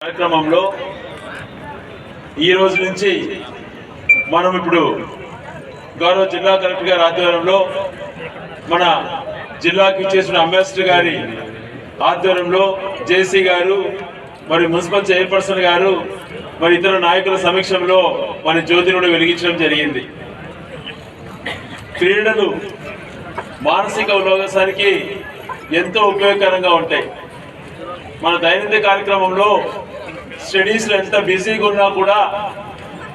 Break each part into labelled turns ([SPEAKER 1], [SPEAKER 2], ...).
[SPEAKER 1] కార్యక్రమంలో ఈ రోజు నుంచి మనం ఇప్పుడు గౌరవ జిల్లా కలెక్టర్ గారి ఆధ్వర్యంలో మన జిల్లాకి చేసిన అంబాసిడర్ గారి ఆధ్వర్యంలో జేసీ గారు మరి మున్సిపల్ చైర్పర్సన్ గారు మరి ఇతర నాయకుల సమక్షంలో మన జ్యోతిని వెలిగించడం జరిగింది. క్రీడలు మానసిక ఉల్లాసానికి ఎంతో ఉపయోగకరంగా ఉంటాయి. మన దైనందిన కార్యక్రమంలో స్టడీస్లో ఎంత బిజీగా ఉన్నా కూడా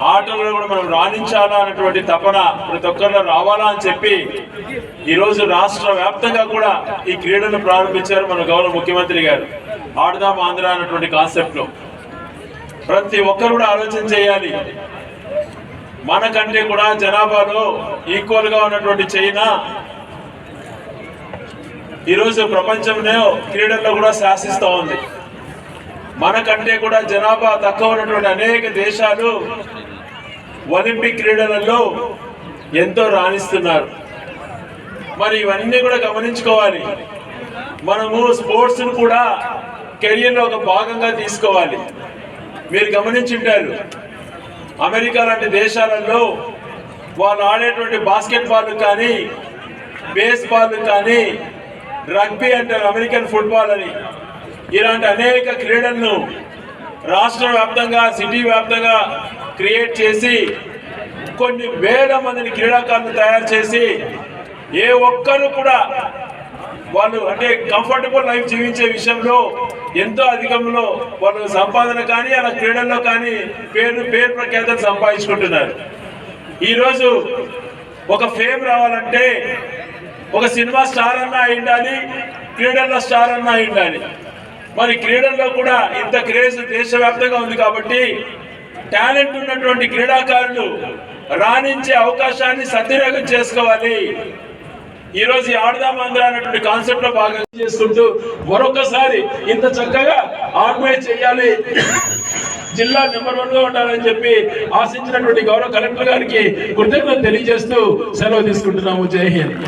[SPEAKER 1] ఆటల్లో కూడా మనం రాణించాలా అన్నటువంటి తపన ప్రతి ఒక్కరిలో రావాలా అని చెప్పి ఈరోజు రాష్ట్ర వ్యాప్తంగా కూడా ఈ క్రీడలు ప్రారంభించారు మన గౌరవ ముఖ్యమంత్రి గారు. ఆడదాం ఆంధ్ర అన్నటువంటి కాన్సెప్ట్లో. ప్రతి ఒక్కరు కూడా ఆలోచన చేయాలి. మనకంటే కూడా జనాభాలో ఈక్వల్గా ఉన్నటువంటి చైనా ఈరోజు ప్రపంచంలో క్రీడల్లో కూడా శాసిస్తూ ఉంది. మనకంటే కూడా జనాభా తక్కువ ఉన్నటువంటి అనేక దేశాలు ఒలింపిక్ క్రీడలలో ఎంతో రాణిస్తున్నారు. మరి ఇవన్నీ కూడా గమనించుకోవాలి. మనము స్పోర్ట్స్ను కూడా కెరియర్లో ఒక భాగంగా తీసుకోవాలి. మీరు గమనించుంటారు. అమెరికా లాంటి దేశాలలో వాళ్ళు ఆడేటువంటి బాస్కెట్బాల్ కానీ బేస్బాల్ కానీ రగ్బీ అంటారు అమెరికన్ ఫుట్బాల్ అని. ఇలాంటి అనేక క్రీడలను రాష్ట్ర వ్యాప్తంగా సిటీ వ్యాప్తంగా క్రియేట్ చేసి కొన్ని వేల మందిని క్రీడాకారులు తయారు చేసి ఏ ఒక్కరు కూడా వాళ్ళు అంటే కంఫర్టబుల్ లైఫ్ జీవించే విషయంలో ఎంతో అధికంలో వాళ్ళు సంపాదన కానీ అలా క్రీడల్లో కానీ పేరు పేరు ప్రఖ్యాతలు సంపాదించుకుంటున్నారు. ఈరోజు ఒక ఫేమ్ రావాలంటే ఒక సినిమా స్టార్ అన్నా అయి ఉండాలి క్రీడల్లో స్టార్ అన్నా అయి ఉండాలి మరి క్రీడల్లో కూడా ఇంత క్రేజ్ దేశవ్యాప్తంగా ఉంది కాబట్టి టాలెంట్ ఉన్నటువంటి క్రీడాకారులు రాణించే అవకాశాన్ని సద్వినియోగం చేసుకోవాలి. ఈరోజు ఆడదాం ఆంధ్ర అనేటువంటి కాన్సెప్ట్లో భాగంగా చేసుకుంటూ మరొకసారి ఇంత చక్కగా ఆర్గనైజ్ చేయాలి. జిల్లా నెంబర్ వన్గా ఉండాలని చెప్పి ఆశించినటువంటి గౌరవ కలెక్టర్ గారికి కృతజ్ఞతలు తెలియజేస్తూ సెలవు తీసుకుంటున్నాము. జై హింద్.